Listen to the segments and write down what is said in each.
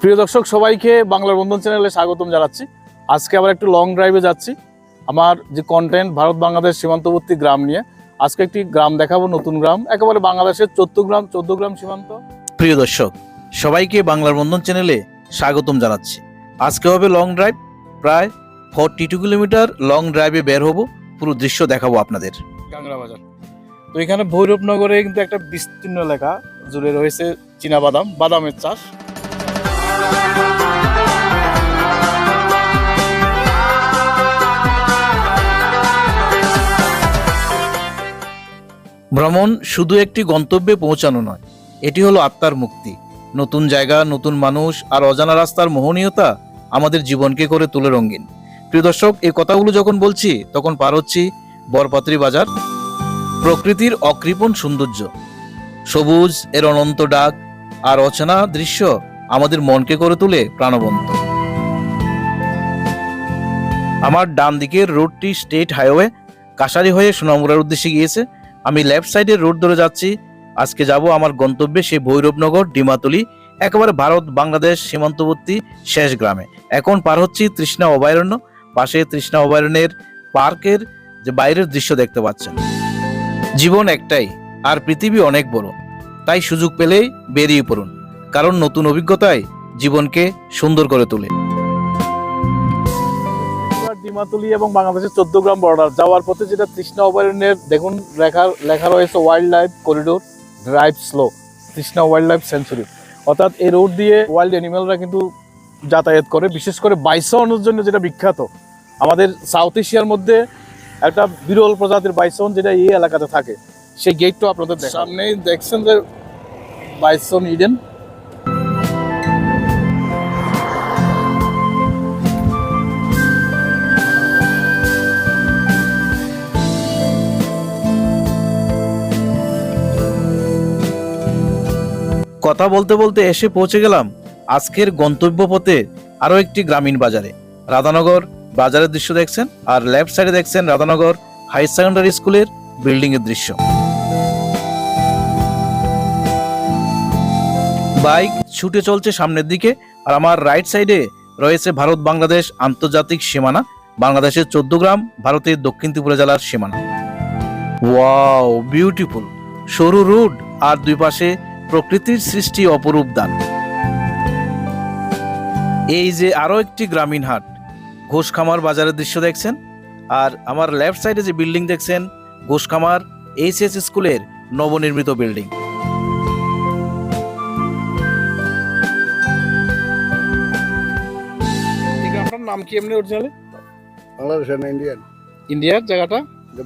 প্রিয় দর্শক সবাইকে বাংলার বন্ধন চ্যানেলে স্বাগতম জানাচ্ছি। আজকে আবার একটু লং ড্রাইভে যাচ্ছি। আমার যে কন্টেন্ট ভারত বাংলাদেশ সীমান্তবর্তী গ্রাম নিয়ে আজকে একটি গ্রাম দেখাবো নতুন গ্রাম। একেবারে বাংলাদেশের চোদ্দ গ্রাম চোদ্দ গ্রাম সীমান্ত। প্রিয় দর্শক সবাইকে বাংলার বন্ধন চ্যানেলে স্বাগতম জানাচ্ছি। আজকে হবে লং ড্রাইভ প্রায় ফর্টি টু কিলোমিটার লং ড্রাইভে বের হব। পুরো দৃশ্য দেখাবো আপনাদের। কাংড়া বাজার। তো এখানে ভৈরবনগরে কিন্তু একটা বিস্তীর্ণ এলাকা জুড়ে রয়েছে চীনা বাদাম বাদামের চাষ। ভ্রমণ শুধু একটি গন্তব্যে পৌঁছানো নয়, এটি হলো আত্মার মুক্তি। নতুন জায়গা, নতুন মানুষ আর অজানা রাস্তার মোহনীয়তা আমাদের জীবনকে করে তুলে রঙিন। প্রিয় দর্শক, এই কথাগুলো যখন বলছি, তখন পার হচ্ছি বরপাত্রী বাজার, প্রকৃতির অকৃপণ সৌন্দর্য। সবুজ, এর অনন্ত ডাক আর অচেনা দৃশ্য আমাদের মনকে করে তোলে প্রাণবন্ত। আমার ডান দিকের রোডটি স্টেট হাইওয়ে কাশারি হয়ে সোনামুড়ার উদ্দেশ্যে গিয়েছে। আমি লেফট সাইডের রোড ধরে যাচ্ছি। আজকে যাব আমার গন্তব্যে সেই ভৈরবনগর, ডিমাতলি, একেবারে ভারত, বাংলাদেশ, সীমান্তবর্তী শেষ গ্রামে। এখন পার হচ্ছি তৃষ্ণা অভয়ারণ্য। পাশে তৃষ্ণা অভয়ারণ্যের পার্কের যে বাইরের দৃশ্য দেখতে পাচ্ছেন। জীবন একটাই, আর পৃথিবী অনেক বড়। তাই সুযোগ পেলেই বেরিয়ে পড়ুন। কারণ নতুন অভিজ্ঞতায় জীবনকে সুন্দর করে তোলে। ডিমাতুলি এবং বাংলাদেশের চোদ্দ গ্রাম বর্ডার যাওয়ার পথে যেটা তৃষ্ণা অভয়ারণ্যের দেখুন লেখা লেখা রয়েছে wildlife corridor drive slow Trishna wildlife sanctuary অর্থাৎ এই রোড দিয়ে ওয়াইল্ড অ্যানিমেলরা কিন্তু যাতায়াত করে বিশেষ করে বাইসনের জন্য যেটা বিখ্যাত। আমাদের সাউথ এশিয়ার মধ্যে একটা বিরল প্রজাতির বাইসন যেটা এই এলাকাতে থাকে। সেই গেটটা আপনাদের। সামনেই দেখছেন যে বাইসন ইডেন কথা বলতে বলতে এসে পৌঁছে গেলাম আজকের গন্তব্য পথে আরও একটি গ্রামীণ বাজারে। রাধানগর বাজারের দৃশ্য দেখছেন আর লেফট সাইডে দেখছেন রাধানগর হাই সেকেন্ডারি স্কুলের বিল্ডিং এর দৃশ্য। বাইক ছুটে চলছে সামনের দিকে আর আমার রাইট সাইডে রয়েছে ভারত বাংলাদেশ আন্তর্জাতিক সীমানা, বাংলাদেশের চোদ্দ গ্রাম, ভারতের দক্ষিণ ত্রিপুরা জেলার সীমানা। Wow, beautiful. সরু রোড আর দুই পাশে প্রকৃতির সৃষ্টি অপরূপ দান। এই যে আরও একটি গ্রামীণ হাট ঘোষখামার বাজারের দৃশ্য দেখছেন? আর আমার লেফট সাইডে যে বিল্ডিং দেখছেন ঘোষখামার এইচএস স্কুলের নবনির্মিত বিল্ডিং। নাম কি এমনি অরিজিনালি বাংলাদেশের ইন্ডিয়ান ইন্ডিয়ার জায়গাটা?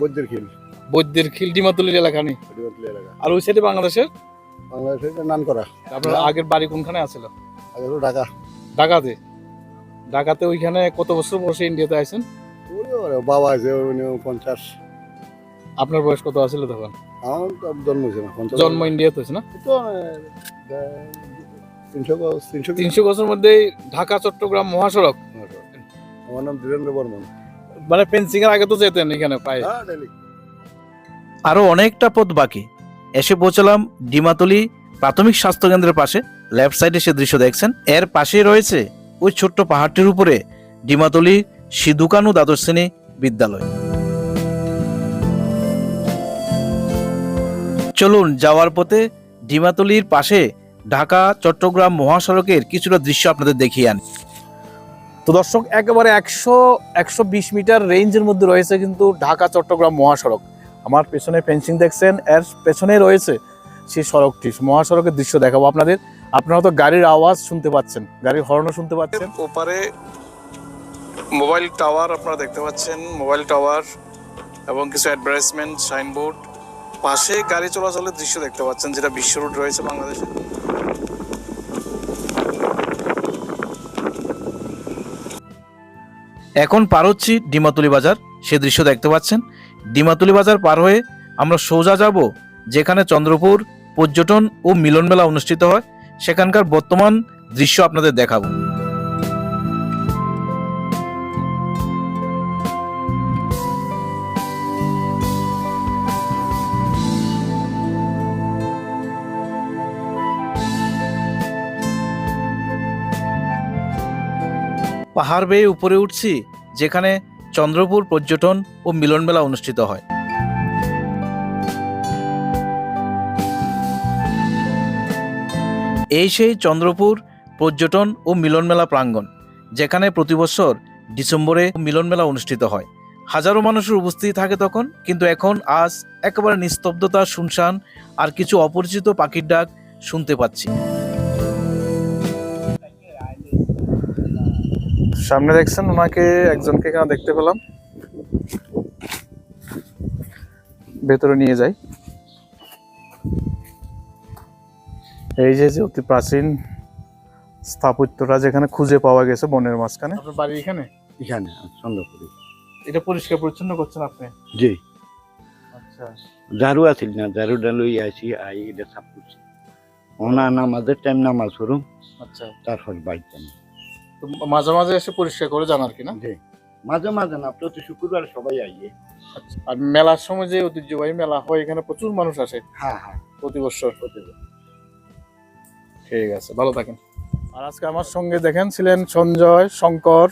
বৈদ্যের খিল। বৈদ্যের খিল ডিমাতুলির এলাকা নেই ডিমাতলি এলাকা। আর ওই সাইডে বাংলাদেশের? বাংলাদেশের নাম করা আপনার আগের বাড়ি কোনখানে আছিল? আগে হলো ঢাকা। ঢাকাতে? ঢাকাতে ওইখানে কত বছর বসে ইন্ডিয়াতে আইছেন? বাবা আছে উনি পঞ্চাশ। আপনার বয়স কত আছিল তখন? আমার তো জন্ম হয়েছে না পঞ্চাশ। জন্ম ইন্ডিয়াতে হয়েছে না? তো তিনশো তিনশো তিনশো বছর মধ্যে ঢাকা চট্টগ্রাম মহাসড়ক? আমার নাম ধীরেন্দ্র বর্মন। মানে ফেন্সিং এর আগে তো যেতেন এখানে পায়ে। হ্যাঁ আরও অনেকটা পথ বাকি। এসে পৌঁছলাম ডিমাতলি প্রাথমিক স্বাস্থ্য কেন্দ্রের পাশে। লেফট সাইডে সে দৃশ্য দেখছেন। এর পাশেই রয়েছে ওই ছোট্ট পাহাড়টির উপরে ডিমাতলি সিধুকানু দ্বাদশ শ্রেণি বিদ্যালয়। চলুন যাওয়ার পথে ডিমাতলির পাশে ঢাকা, চট্টগ্রাম মহাসড়কের কিছুটা দৃশ্য আপনাদের দেখিয়ে আন। তো দর্শক, একেবারে একশো একশো মিটার রেঞ্জের মধ্যে রয়েছে কিন্তু ঢাকা, চট্টগ্রাম মহাসড়ক। আমার পেছনে ফেন্সিং দেখছেন এর পেছনে রয়েছে সেই সড়কটি। মহাসড়কের দৃশ্য দেখাবো আপনাদের। আপনারা তো গাড়ির আওয়াজ শুনতে পাচ্ছেন গাড়ির হর্নও শুনতে পাচ্ছেন। ওপারে মোবাইল টাওয়ার আপনারা দেখতে পাচ্ছেন মোবাইল টাওয়ার এবং কিছু অ্যাডভার্টাইজমেন্ট সাইনবোর্ড পাশে গাড়ি চলাচলের দৃশ্য দেখতে পাচ্ছেন যেটা বিশ্ব রুট রয়েছে বাংলাদেশে। এখন পার হচ্ছি ডিমাতুলি বাজার সে দৃশ্য দেখতে পাচ্ছেন। ডিমাতুলি বাজার পার হয়ে আমরা সোজা যাব, যেখানে চন্দ্রপুর, পর্যটন ও মিলন মেলা অনুষ্ঠিত হয়। সেখানকার বর্তমান দৃশ্য আপনাদের দেখাবো। পাহাড় বেয়ে উপরে উঠছি, যেখানে চন্দ্রপুর পর্যটন ও মিলন মেলা অনুষ্ঠিত হয়। এই সেই চন্দ্রপুর পর্যটন ও মিলন মেলা প্রাঙ্গণ, যেখানে প্রতি বছর ডিসেম্বরে মিলন মেলা অনুষ্ঠিত হয়। হাজারো মানুষের উপস্থিতি থাকে তখন, কিন্তু এখন আজ একেবারে নিস্তব্ধতা, শুনশান আর কিছু অপরিচিত পাখির ডাক শুনতে পাচ্ছি। সামনে দেখছেন ওনাকে একজনকে এখানে দেখতে পেলাম। ভেতরে নিয়ে যাই। এই যে যে অতি প্রাচীন স্থাপত্যটা যেখানে খুঁজে পাওয়া গেছে বনের মাঝখানে। আপনার বাড়ি এখানে? এখানে চন্দ্রপুরি। এটা পরিষ্কার পরিচ্ছন্ন করছেন আপনি? জি। আচ্ছা। ঝাড়ু আছিল না ঝাড়ুটা লই আইছি আই এটা সাফ করছি। ওনা নামাজের টাইম নামাজ করুম আচ্ছা। তারপর বাইক যাম তো মাঝে মাঝে এসে পরিষ্কার করে জানার কি না? জি। মাঝে মাঝে না প্রতি শুক্রবার সবাই আইয়ে। আচ্ছা, আর মেলার সময় যে ঐতিহ্যবাহী মেলা হয় এখানে প্রচুর মানুষ আসে? হ্যাঁ হ্যাঁ। প্রতি বছর? ঠিক আছে ভালো থাকেন। আর আজকে আমার সঙ্গে দেখেন ছিলেন সঞ্জয় শঙ্কর।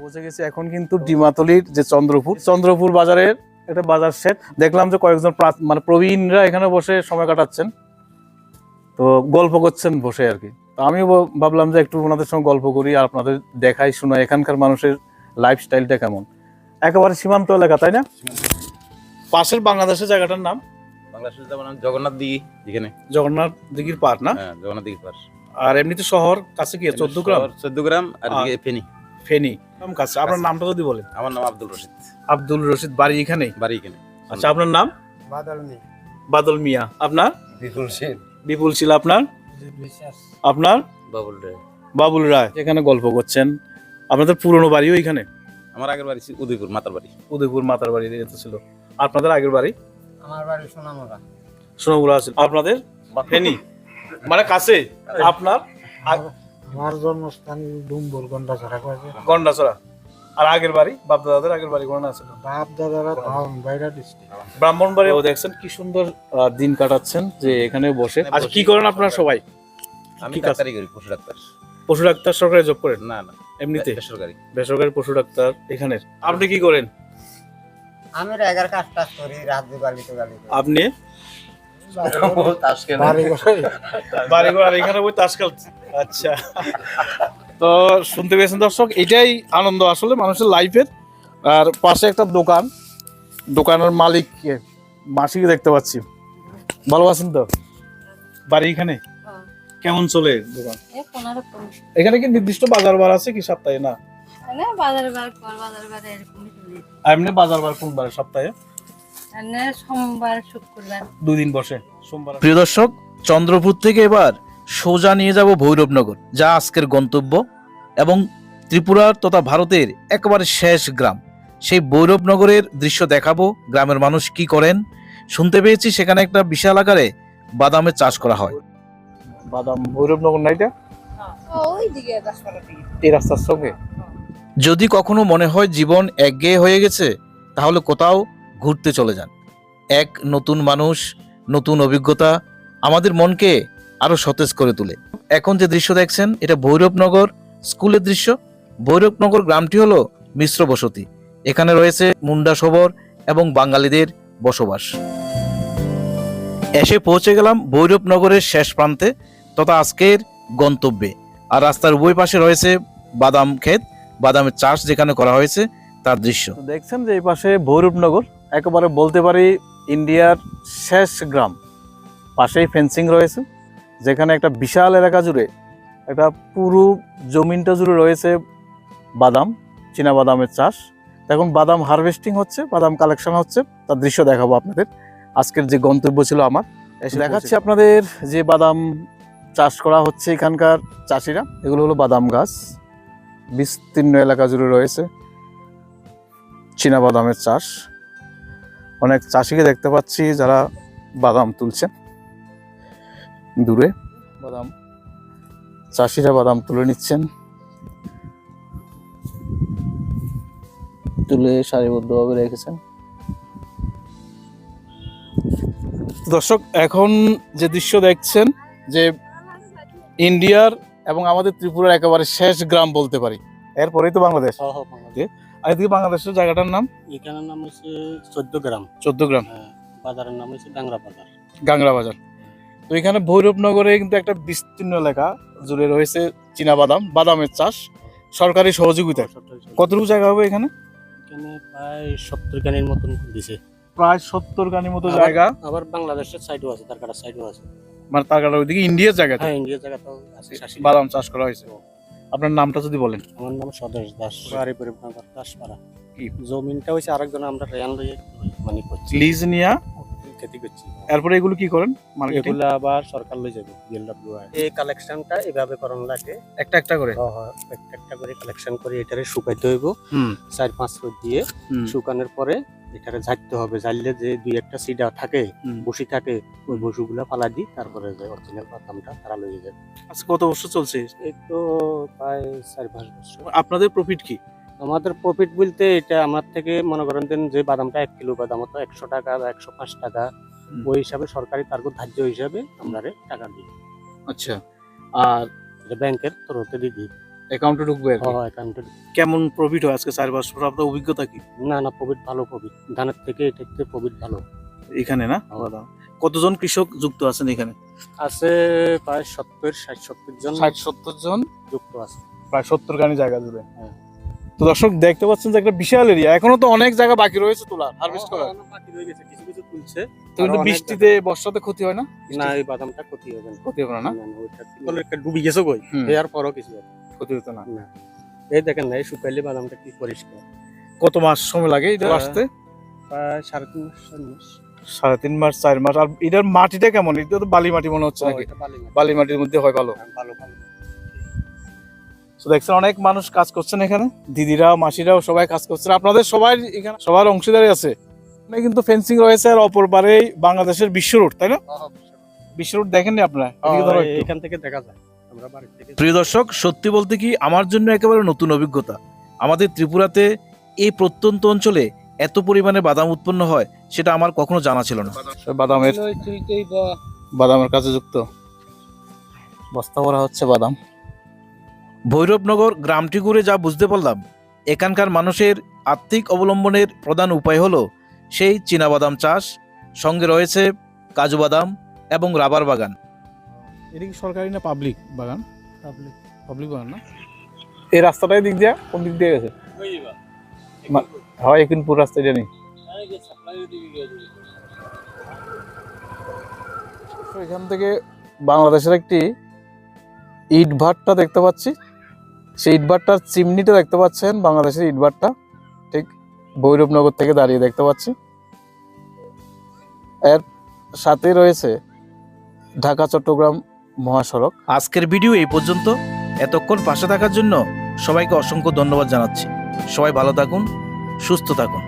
বসে গেছি এখন কিন্তু ডিমাতলির যে চন্দ্রপুর চন্দ্রপুর বাজারের এটা বাজার সেট দেখলাম যে কয়েকজন মানে প্রবীণরা এখানে বসে সময় কাটাচ্ছেন। তো গল্প করছেন বসে আর কি। আমিও ভাব- ভাবলাম যে একটু ওনাদের সঙ্গে গল্প করি আর আপনাদের দেখাই শোনাই এখানকার মানুষের লাইফস্টাইলটা কেমন? একেবারে সীমান্ত এলাকা তাই না? পাশের বাংলাদেশের জায়গাটার নাম? বাংলাদেশের যেমন জগন্নাথ দিঘি যেখানে। জগন্নাথ দিঘির পার না? হ্যাঁ জগন্নাথ দিঘির পাশ আর এমনিতে শহর কাছে কি চোদ্দ গ্রাম চোদ্দ গ্রাম আর আর- ফেনি। ফেনী গ্রাম কাছে। আপনার নামটা যদি বলেন। আমার নাম আব্দুল রশিদ। আব্দুল রশিদ বাড়ি এখানে বাড়ি এখানে। আচ্ছা আপনার নাম? বাদল মিয়া। আপনার? বিপুল সেন বিপুল ছিল আপনার? আপনার? বাবুল রায়। বাবুল রায়। এখানে গল্প করছেন। আপনাদের পুরনো বাড়িও এখানে? আমার আগের বাড়ি ছিল উদয়পুর মাতার বাড়ি। উদয়পুর মাতার বাড়ি এটা ছিল। আপনাদের আগের বাড়ি? আমার বাড়ি সোনামুড়া। সোনাগুলা আছে। আপনাদের? ফেনী। মানে কাছে? আপনার? আমার জন্মস্থান ডুম্বুর গন্ডা ছাড়া গন্ডাছড়া। আর আগের বাড়ি? বাপ দাদাদের আগের বাড়ি কোন আছে? বাপ দাদারা ব্রাহ্মণবাড়ি ও দেখছেন কি সুন্দর আহ, দিন কাটাচ্ছেন যে এখানে বসে। আচ্ছা কি করেন আপনারা সবাই? আমি ডাক্তারি করি পশু ডাক্তার। পশু ডাক্তার সরকারি জব করেন? না না। এমনিতে? বেসরকারি। বেসরকারি পশু ডাক্তার এখানে আপনি কি করেন? আমি এগার কাজ টাজ করি রাত গালি আপনি বাড়ি করে। বাড়িঘর এখানে বই তাস খেলছে আচ্ছা। তো শুনতে পেয়েছেন দর্শক এটাই আনন্দ আসলে মানুষের লাইফের আর পাশে একটা দোকান দোকানের মালিক? মাসিকে দেখতে পাচ্ছি। ভালো আছেন তো? বাড়ি এখানে? কেমন চলে দোকান? এ পনেরো কোন এখানে কি নির্দিষ্ট বাজার বার আছে কি সপ্তাহে? না? বাজারে বার কর বার এরকমই এমনি বাজার বার কোন বারে? সপ্তাহে? সোমবার শুক্রবার। দুই বসে। সোমবার প্রিয় দর্শক চন্দ্রপুর থেকে এবার সোজা নিয়ে যাব ভৈরবনগর যা আজকের গন্তব্য এবং ত্রিপুরার তথা ভারতের একেবারে শেষ গ্রাম। সেই ভৈরবনগরের দৃশ্য দেখাবো গ্রামের মানুষ কি করেন। শুনতে পেয়েছি সেখানে একটা বিশাল আকারে বাদামের চাষ করা হয়। বাদাম ভৈরবনগর না এটা এই রাস্তার সঙ্গে? যদি কখনো মনে হয় জীবন একঘেয়ে হয়ে গেছে তাহলে কোথাও ঘুরতে চলে যান। এক নতুন মানুষ, নতুন অভিজ্ঞতা আমাদের মনকে আরও সতেজ করে তোলে। এখন যে দৃশ্য দেখছেন, এটা ভৈরবনগর স্কুলের দৃশ্য। ভৈরবনগর গ্রামটি হলো মিশ্র বসতি। এখানে রয়েছে মুন্ডা সবর এবং বাঙালিদের বসবাস। এসে পৌঁছে গেলাম ভৈরবনগরের শেষ প্রান্তে তথা আজকের গন্তব্যে। আর রাস্তার উভয় পাশে রয়েছে বাদাম ক্ষেত, বাদামের চাষ যেখানে করা হয়েছে তার দৃশ্য। দেখছেন যে এই পাশে ভৈরবনগর। একেবারে বলতে পারি ইন্ডিয়ার শেষ গ্রাম। পাশেই ফেন্সিং রয়েছে যেখানে একটা বিশাল এলাকা জুড়ে একটা পুরো জমিনটা জুড়ে রয়েছে বাদাম চীনা বাদামের চাষ। এখন বাদাম হারভেস্টিং হচ্ছে বাদাম কালেকশন হচ্ছে তার দৃশ্য দেখাবো আপনাদের। আজকের যে গন্তব্য ছিল আমার এসে দেখাচ্ছি আপনাদের যে বাদাম চাষ করা হচ্ছে এখানকার চাষিরা এগুলো হলো বাদাম গাছ। বিস্তীর্ণ এলাকা জুড়ে রয়েছে চীনা বাদামের চাষ। অনেক চাষিকে দেখতে পাচ্ছি যারা বাদাম তুলছেন দূরে। বাদাম। চাষিরা বাদাম তুলে নিচ্ছেন। তুলে সারিবদ্ধভাবে রেখেছেন। দর্শক এখন যে দৃশ্য দেখছেন যে ইন্ডিয়ার এবং আমাদের ত্রিপুরার একেবারে শেষ গ্রাম বলতে পারি। এরপরেই তো বাংলাদেশ। আর এদিকে বাংলাদেশের জায়গাটার নাম? এখানের নাম হচ্ছে চোদ্দ গ্রাম। চোদ্দ গ্রাম। হ্যাঁ, বাজারের নাম হচ্ছে গাংরা বাজার। গাংরা বাজার। তো এখানে ভৈরবনগরে কিন্তু একটা বিস্তীর্ণ এলাকা জুড়ে রয়েছে চীনা বাদাম বাদামের চাষ সরকারি সহযোগিতায় কতটুকু জায়গা হবে এখানে? এখানে প্রায় সত্তর গানের মতন দিছে। প্রায় সত্তর গানি মতো জায়গা। আবার বাংলাদেশের সাইডও আছে তার কাটার সাইডও আছে। মানে তার ওইদিকে ইন্ডিয়ার জায়গা হ্যাঁ ইন্ডিয়ার জায়গা তো বাদাম চাষ করা হয়েছে। আপনার নামটা যদি বলেন। আমার নাম স্বদেশ দাস। বাড়ি পরিবার দাসপাড়া। কি? জমিনটা হয়েছে আরেকজন আমরা রেয়ান লইয়ে মানে করছি। লিজ নিয়া খেতি করছি। এরপরে এগুলো কি করেন মার্কেটিং? এগুলা আবার সরকার লই যাবে বিএলডব্লিউ এই কালেকশনটা এভাবে করানো লাগে। একটা একটা করে? একটা একটা করে কালেকশন করে এটারে শুকাইতে হইব। চার পাঁচ ফুট দিয়ে হুম। শুকানোর পরে এটারে ঝাড়তে হবে। ঝাড়লে যে দুই একটা সিডা থাকে বসি থাকে ওই বসুগুলা ফালা দিই তারপরে যে অরিজিনাল বাদামটা তারা লইয়ে যাবে। আজকে কত বছর চলছে? এই তো প্রায় চার পাঁচ বছর। আপনাদের প্রফিট কি? আমাদের প্রফিট বলতে এটা আমার থেকে মনে করেন দেন যে বাদামটা এক কিলো বাদাম হতো একশো টাকা বা একশো পাঁচ টাকা। ওই হিসাবে সরকারি তারপর ধার্য হিসাবে আমরা টাকা দিই। আচ্ছা। আর এটা ব্যাংকের তরফে দিয়ে দিই। অ্যাকাউন্টে ঢুকবে। অ্যাকাউন্টে কেমন প্রফিট হয় আজকে চার বছর? আপনার অভিজ্ঞতা কি? না না প্রফিট ভালো প্রফিট ধানের থেকে এটাতে প্রফিট ভালো। এখানে না? হ্যাঁ। কতজন কৃষক যুক্ত আছেন এখানে? আছে প্রায় সত্তর ষাট সত্তর জন ষাট সত্তর জন? যুক্ত আছে। প্রায় সত্তর গানি জায়গা জুড়ে। হ্যাঁ। তো দর্শক দেখতে পাচ্ছেন যে একটা বিশাল এরিয়া এখনও তো অনেক জায়গা বাকি রয়েছে তোলা হারভেস্ট করার। বাকি রয়ে গেছে, কিছু কিছু তুলছে। তো কিন্তু বৃষ্টিতে বর্ষাতে ক্ষতি হয় না? না এই বাদামটা ক্ষতি হবে না। ক্ষতি হবে না? একটা ডুবি গেছে কই? এর পরও কিছু ক্ষতি হতো না। এই দেখেন না এই শুকাইলে বাদামটা কি পরিষ্কার। কত মাস সময় লাগে এটা। আসতে? প্রায় সাড়ে তিন মাস চার মাস। সাড়ে তিন মাস চার মাস। আর এটার মাটিটা কেমন? এটা তো বালি মাটি মনে হচ্ছে নাকি? বালি মাটির মধ্যে হয় ভালো। হ্যাঁ, ভালো ভালো। তো দেখছেন অনেক মানুষ কাজ করছেন এখানে। দিদিরা মাসিরাও সবাই কাজ করছেন। আপনাদের সবাই এখানে সবার অংশীদারি আছে। এখানে কিন্তু ফেন্সিং রয়েছে আর অপর পারেই বাংলাদেশের বিশ্ব রোড তাই না? বিশ্ব রোড দেখেননি আপনারা? এদিকে ধরো একটু। এখান থেকে দেখা যায়। আমরা বাড়ি থেকে প্রিয় দর্শক সত্যি বলতে কি আমার জন্য একেবারে নতুন অভিজ্ঞতা। আমাদের ত্রিপুরাতে এই প্রত্যন্ত অঞ্চলে এত পরিমাণে বাদাম উৎপন্ন হয় সেটা আমার কখনো জানা ছিল না। বাদামের বাদামের কাছে যুক্ত। বস্তা ভরা হচ্ছে বাদাম। ভৈরবনগর গ্রামটি ঘুরে যা বুঝতে পারলাম এখানকার মানুষের আর্থিক অবলম্বনের প্রধান উপায় হলো সেই চীনাবাদাম চাষ সঙ্গে রয়েছে কাজু বাদাম এবং রাবার বাগান। এটা কি সরকারি না পাবলিক বাগান? পাবলিক পাবলিক বাগান না? এই রাস্তাটাই দিক দিয়ে কোন দিক দিয়ে গেছে? হয় একিনপুর রাস্তা এটা নেই তো এখান থেকে বাংলাদেশের একটি ইট ভাটটা দেখতে পাচ্ছি। সেই ইটভাটটার চিমনিটা দেখতে পাচ্ছেন, বাংলাদেশের ইটভাটটা ঠিক? ভৈরবনগর থেকে দাঁড়িয়ে দেখতে পাচ্ছি। এর সাথে রয়েছে ঢাকা, চট্টগ্রাম মহাসড়ক। আজকের ভিডিও এই পর্যন্ত। এতক্ষণ পাশে থাকার জন্য সবাইকে অসংখ্য ধন্যবাদ জানাচ্ছি। সবাই ভালো থাকুন, সুস্থ থাকুন।